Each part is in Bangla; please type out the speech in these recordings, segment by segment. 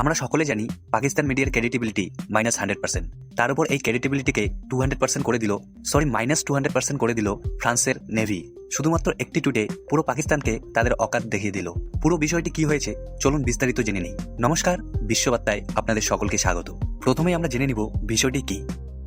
আমরা সকলে জানি পাকিস্তান মিডিয়ার ক্রেডিটেবিলিটি মাইনাস হান্ড্রেড পার্সেন্ট। তার উপর এই ক্রেডিটেবিলিটিকে টু হান্ড্রেড পার্সেন্ট করে দিল, sorry, minus two hundred percent করে দিল ফ্রান্সের নেভি। শুধুমাত্র একটি টুইটে পুরো পাকিস্তানকে তাদের অকাত দেখিয়ে দিল। পুরো বিষয়টি কি হয়েছে, চলুন বিস্তারিত জেনে নিই। নমস্কার, বিশ্ববার্তায় আপনাদের সকলকে স্বাগত। প্রথমেই আমরা জেনে নিব বিষয়টি কি।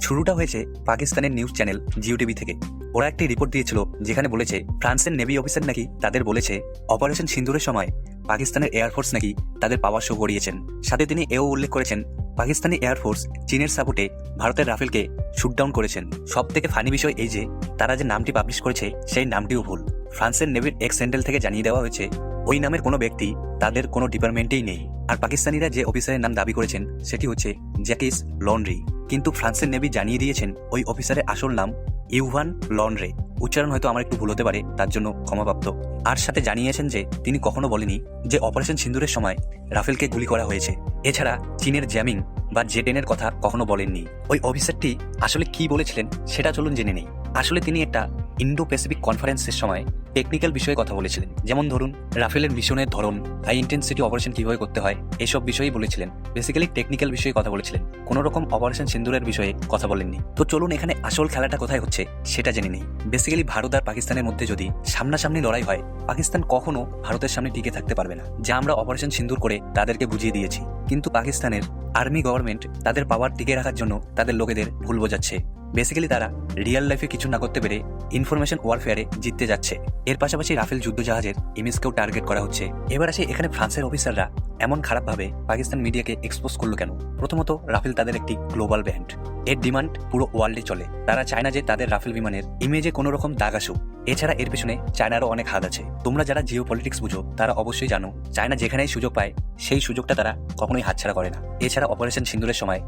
শুরুটা হয়েছে পাকিস্তানের নিউজ চ্যানেল জিও টিভি থেকে। ওরা একটি রিপোর্ট দিয়েছিল, যেখানে বলেছে, ফ্রান্সের নেভি অফিসার নাকি তাদের বলেছে, অপারেশন সিন্দুরের সময় পাকিস্তানের এয়ারফোর্স নাকি তাদের পাওয়ার শো করিয়েছেন সাথে তিনি এও উল্লেখ করেছেন, পাকিস্তানি এয়ারফোর্স চীনের সাপোর্টে ভারতের রাফেলকে শুটডাউন করেছেন। সব থেকে ফানি বিষয় এই যে, তারা যে নামটি পাবলিশ করেছে, সেই নামটিও ভুল। ফ্রান্সের নেভির এক্স হ্যান্ডেল থেকে জানিয়ে দেওয়া হয়েছে, ওই নামের কোনো ব্যক্তি তাদের কোনো ডিপার্টমেন্টেই নেই। আর পাকিস্তানিরা যে অফিসারের নাম দাবি করেছেন, সেটি হচ্ছে জ্যাকিস লন্ড্রি কিন্তু ফ্রান্সের নেভি জানিয়ে দিয়েছেন, ওই অফিসারের আসল নাম ইউভান লন্ড্রে উচ্চারণ হয়তো আমার একটু ভুল হতে পারে, তার জন্য ক্ষমাপ্রাপ্ত। আর সাথে জানিয়েছেন যে, তিনি কখনো বলেনি যে অপারেশন সিন্দুরের সময় রাফেলকে গুলি করা হয়েছে। এছাড়া চীনের জ্যামিং বা জেটেনের কথা কখনো বলেননি। ওই অফিসারটি আসলে কি বলেছিলেন, সেটা চলুন জেনে নেই। আসলে তিনি একটা ইন্ডো প্যাসিফিক কনফারেন্সের সময় টেকনিক্যাল বিষয়ে কথা বলেছিলেন। যেমন ধরুন, রাফেলের মিশনের ধরন, হাই ইন্টেন্সিটি অপারেশন কীভাবে করতে হয়, এসব বিষয়েই বলেছিলেন। বেসিক্যালি টেকনিক্যাল বিষয়ে কথা বলেছিলেন। কোনো রকম অপারেশন সিন্দুরের বিষয়ে কথা বলেননি। তো চলুন এখানে আসল খেলাটা কোথায় হচ্ছে, সেটা জেনে নেই। বেসিক্যালি ভারত আর পাকিস্তানের মধ্যে যদি সামনাসামনি লড়াই হয়, পাকিস্তান কখনো ভারতের সামনে টিকে থাকতে পারবে না। যা আমরা অপারেশন সিন্দুর করে তাদেরকে বুঝিয়ে দিয়েছি। কিন্তু পাকিস্তানের আর্মি গভর্নমেন্ট তাদের পাওয়ার টিকে রাখার জন্য তাদের লোকেদের ভুল বোঝাচ্ছে। বেসিক্যালি তারা রিয়েল লাইফে কিছু না করতে পেরে ইনফরমেশন ওয়ারফেয়ারে জিততে যাচ্ছে। এর পাশাপাশি রাফেল যুদ্ধ যুদ্ধজাহাজের ইমেজকেও টার্গেট করা হচ্ছে। এবার আসে এখানে ফ্রান্সের অফিসাররা এমন খারাপভাবে পাকিস্তান মিডিয়াকে এক্সপোজ করল কেন? প্রথমত, রাফেল তাদের একটি গ্লোবাল ব্যান্ড এর ডিমান্ড পুরো ওয়ার্ল্ডে চলে। তারা চায় না যে তাদের রাফেল বিমানের ইমেজে কোনো রকম দাগ আসুক। এছাড়া এর পেছনে চায়নারও অনেক হাত আছে। তোমরা যারা জিও পলিটিক্স বুঝো, তারা অবশ্যই জানো, চায়না যেখানেই সুযোগ পায়, সেই সুযোগটা তারা কখনোই হাতছাড়া করে না। এছাড়া অপারেশন সিন্দুরের সময়,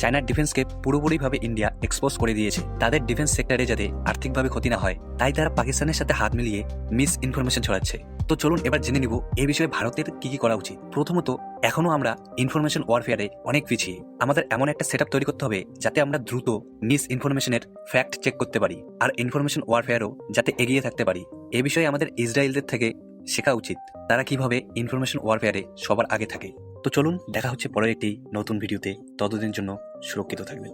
চায়নার ডিফেন্সকে পুরোপুরিভাবে ইন্ডিয়া এক্সপোজ করে দিয়েছে। তাদের ডিফেন্স সেক্টরে যাতে আর্থিকভাবে ক্ষতি না হয়, তাই তারা পাকিস্তানের সাথে হাত মিলিয়ে মিস ইনফরমেশন ছড়াচ্ছে। তো চলুন এবার জেনে নিব এ বিষয়ে ভারতের কি কি করা উচিত। প্রথমত এখনও আমরা ইনফরমেশন ওয়ারফেয়ারে অনেক পিছিয়ে। আমাদের এমন একটা সেট তৈরি করতে হবে যাতে আমরা দ্রুত মিস ইনফরমেশনের ফ্যাক্ট চেক করতে পারি আর ইনফরমেশন ওয়ারফেয়ারও যাতে এগিয়ে থাকতে পারি। এ বিষয়ে আমাদের ইসরায়েলদের থেকে শেখা উচিত তারা কীভাবে ইনফরমেশন ওয়ারফেয়ারে সবার আগে থাকে। তো চলুন দেখা হচ্ছে পরের একটি নতুন ভিডিওতে ততদিন জন্য সুরক্ষিত থাকবেন।